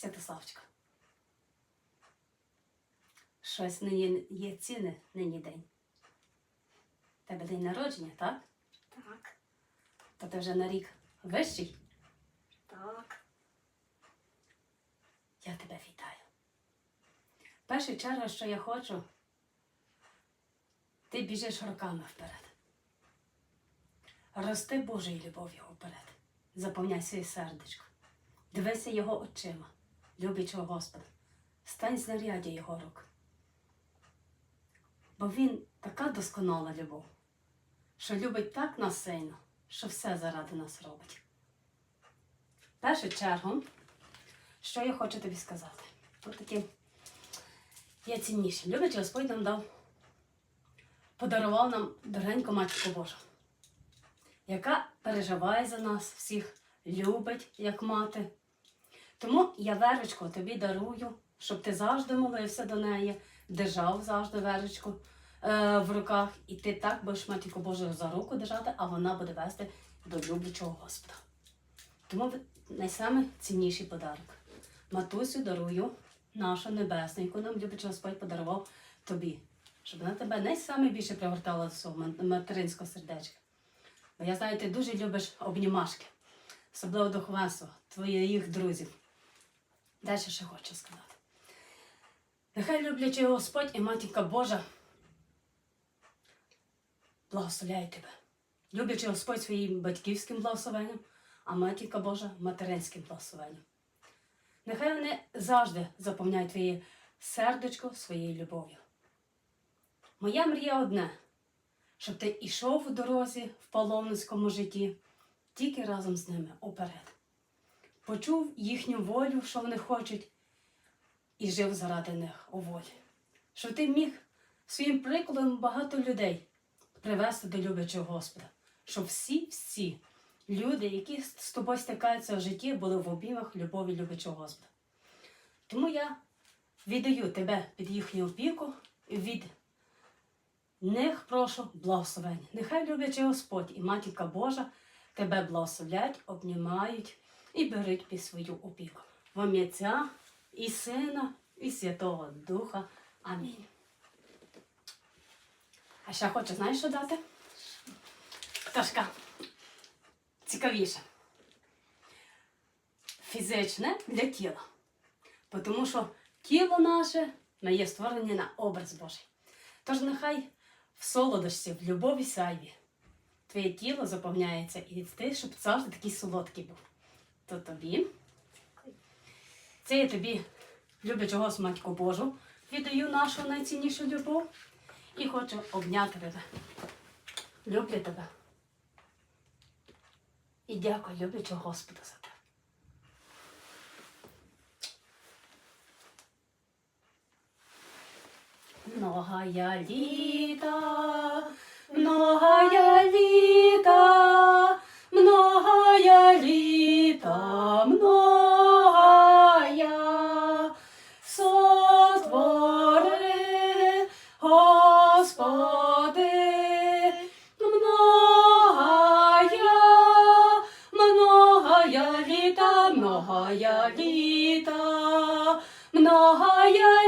Святославчика. Щось нині є ціни нині день. Тебе день народження, так? Так, То ти вже на рік вищий. так. Я тебе вітаю. В першу чергу, що я хочу, ти біжиш роками вперед. Рости Божою любов'ю вперед. Заповняй своє сердечко. Дивися його очима, любячого Господа. Стань знаряддя його рук. Бо він така досконала любов, що любить так нас сильно, що все заради нас робить. Першу чергу, що я хочу тобі сказати? Тут такі є цінніші. Любить Господь нам дав, подарував нам дорогеньку Матінку Божу, яка переживає за нас всіх, любить, як мати. Тому я верочку тобі дарую, щоб ти завжди молився до неї, держав завжди верочку е, в руках, і ти так будеш Матінку Божу за руку держати, а вона буде вести до люблячого Господа. Тому найсаме цінніший подарок. Матусю дарую нашу небесну, яку нам любить Господь подарував тобі, щоб вона тебе найсаме привертала до свого материнського сердечка. Бо я знаю, ти дуже любиш обнімашки, особливо духовенство, твоїх друзів. Далі ще хочу сказати. Нехай люблячий Господь і матінка Божа благословляють тебе. Люблячи Господь своїм батьківським благословенням, а матінка Божа материнським благословенням. Нехай вони завжди заповняють твоє сердечко своєю любов'ю. Моя мрія одне, щоб ти йшов у дорозі в паломницькому житті тільки разом з ними уперед. Почув їхню волю, що вони хочуть, і жив заради них у волі. Щоб ти міг своїм прикладом багато людей привести до люблячого Господа, щоб всі-всі люди, які з тобою стикаються в житті, були в обіймах любові люблячого Господа. Тому я віддаю тебе під їхню опіку і від них прошу благословення. Нехай люблячий Господь і матінка Божа тебе благословлять, обнімають і беруть під свою опіку. В ім'я Отця і Сина, і Святого Духа. Амінь. А ще хочу, знаєш, що дати? Пташка. Цікавіше. Фізичне для тіла. Тому що тіло наше ми є створені на образ Божий. Тож нехай в солодощі, в любові сайві твоє тіло заповняється і ти, щоб завжди такий солодкий був. То тобі. Це я тобі, люблячого Матьку Божу, віддаю нашу найціннішу любов і хочу обняти тебе. Люблю тебе. І дякую, люблячого Господа за те. Многая літа, многая літа, літа, літа.